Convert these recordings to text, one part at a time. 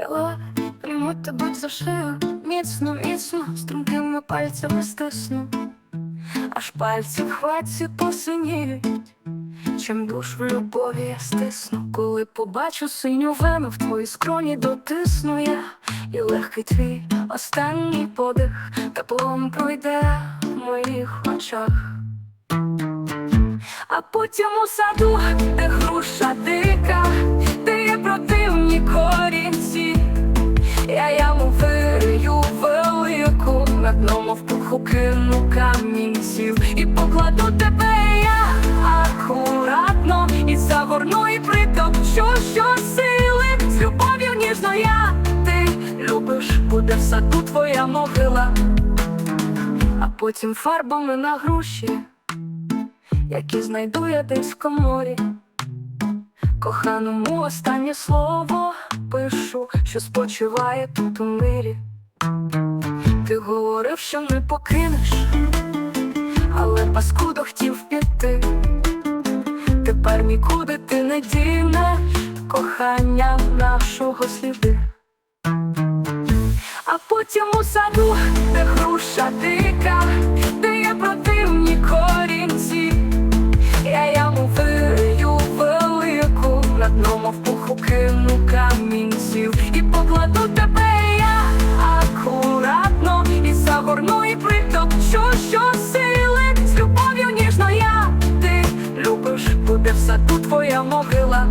Я прийму тебе за шию, міцно, міцно, стрункими пальцями стисну, аж пальці в хватці посиніють, чим душу любові я стисну, коли побачу синю вену в твоїй скроні дотисну я, і легкий твій останній подих теплом пройде в моїх очах. А потім у саду, де груша дика, де є противні пуху кину камінців і покладу тебе я акуратно і загорну і притопчу щосили з любов'ю ніжно я ти любиш, буде в саду твоя могила, а потім фарбами на груші які знайду я десь в коморі. Коханому останнє слово пишу, що спочиває тут у мирі. Ти говорив, що не покинеш, але паскудо хотів піти. Тепер нікуди ти не дінеш кохання нашого сліди. А потім у саду, де груша дика, і притопчу щосили З любов'ю ніжно я. Ти любиш, буде в саду твоя могила.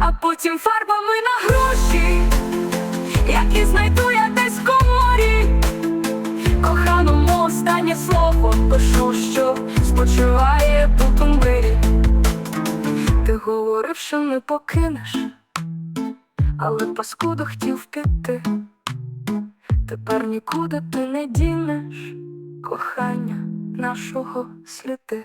А потім фарбами на гроші, які знайду я десь в коморі. Коханому останнє слово пишу, що спочиває тут у мирі. Ти говорив, що не покинеш, але паскудо хотів піти. Тепер нікуди ти не дінеш кохання нашого сліди.